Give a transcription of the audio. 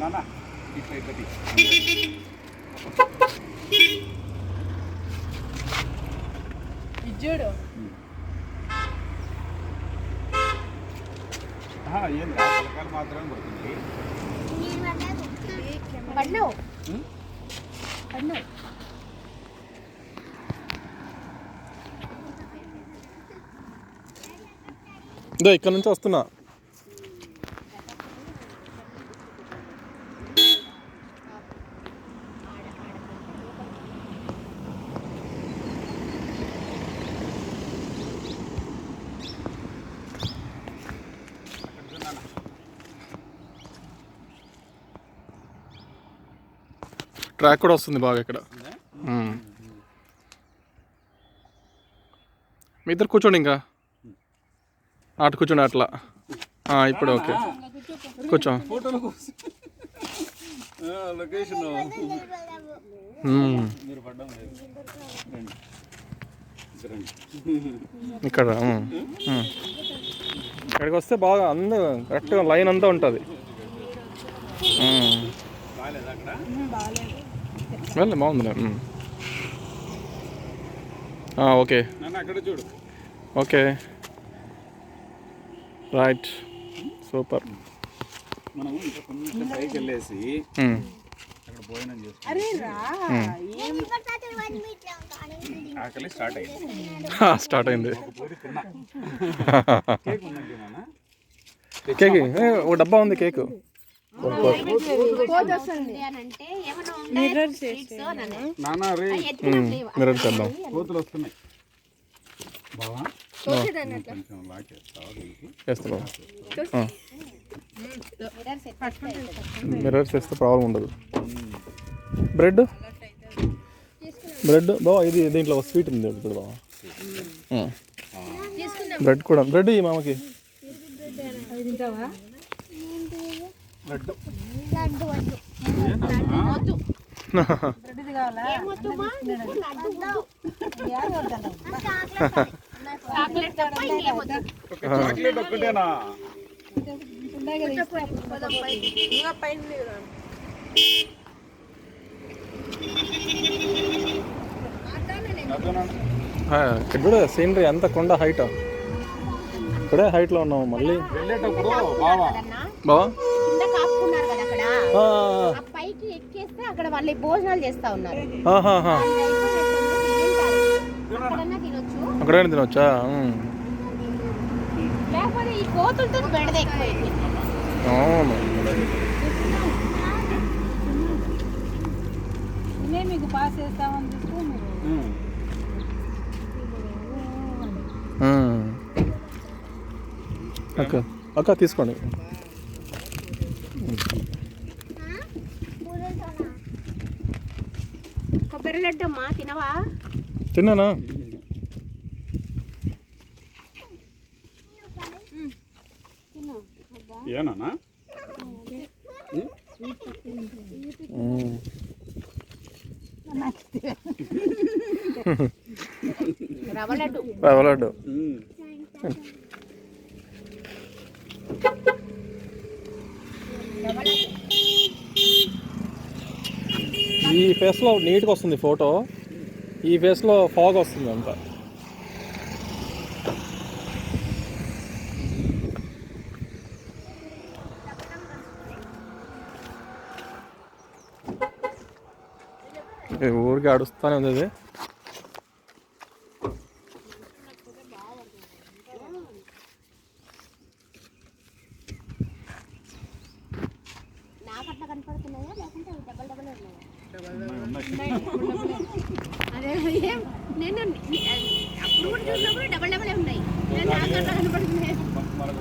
నాన్న ఇట్లా ఇట్లా తీ. ఇజ్జుడు ఏం కాదు పిల్లకాయలు మాత్రమే పడుతుంది పడినావు ఇక్కడ నుంచి వస్తున్నా ట్రాక్ కూడా వస్తుంది బాగా ఇక్కడ. మీ ఇద్దరు కూర్చోండి ఇంకా. అటు కూర్చోండి అట్లా. ఆ, ఇప్పుడు ఓకే. కూర్చో. ఇక్కడ. ఇక్కడికి వస్తే బాగా అందరూ కరెక్ట్గా లైన్ అంతా ఉంటుంది. బాగాలేదా అక్కడ? వెళ్ళి బాగుందిలే ఓకే. నాన్న అక్కడ చూడు. ఓకే. రైట్. సూపర్. మనం ఇంకా కొంచెం పైకి వెళ్ళేసి మ్మ్. అక్కడ భోజనం చేసుకుంటాం అరే రా ఏం? ఆకలి స్టార్ట్ అయింది. స్టార్ట్ అయింది. కేక్ ఉందండి నాన్న. కేక్ ఏ, ఓ డబ్బా ఉంది కేక్. మిర్రర్ చేద్దాం కోతులు వస్తున్నాయి బావా మిర్రర్స్ వేస్తే ప్రాబ్లం ఉండదు. బ్రెడ్ బ్రెడ్ బావా ఇది దీంట్లో స్వీట్ ఉంది ఇప్పుడు బావా. బ్రెడ్ కూడా. బ్రెడ్ ఈ మామకి. లడ్డు. చాక్లెట్ ఒక్కటేనా? ఇక్కడ కూడా సీనరీ అంత కొండ హైట్. ఇక్కడే హైట్లో ఉన్నాము మళ్ళీ. వెళ్ళేటప్పుడు బావా? కాపుకున్నారు కదా అక్కడ? ఆ, ఆ. పైకి ఎక్కేస్తే అక్కడ వాళ్ళు భోజనాలు చేస్తా ఉన్నారు. ఆహాహా. అక్కడన్నా తినొచ్చు. అక్కడే తినొచ్చా? మ్మ్. లేకపోతే ఈ కోతులతో బెడద ఎక్కువైంది. అవును. ఇదే మీకు పాస్ చేస్తామని చూస్తే మీరు ఉమ్. మ్మ్. అక్క అక్క తీసుకోండి. కొబ్బరి లడ్డు అమ్మా తినవా? తిన్నానా? ఏనా రవ్వ లడ్డు. రవ్వ లడ్డు. ఈ ఫేస్లో నీట్గా వస్తుంది ఫోటో ఈ ఫేస్లో ఫాగ్ వస్తుంది అంతా. ఊరికి అడుస్తానే ఉంది కనపడుతున్నాయా? లేకుంటే డబల్ డబల్ ఉన్నాయా? అదే ఏం? నేను అప్పుడు కూడా చూసినప్పుడు డబల్ డబల్ ఉన్నాయి. నేను నాకు అట్లా కనపడుతున్నాయి.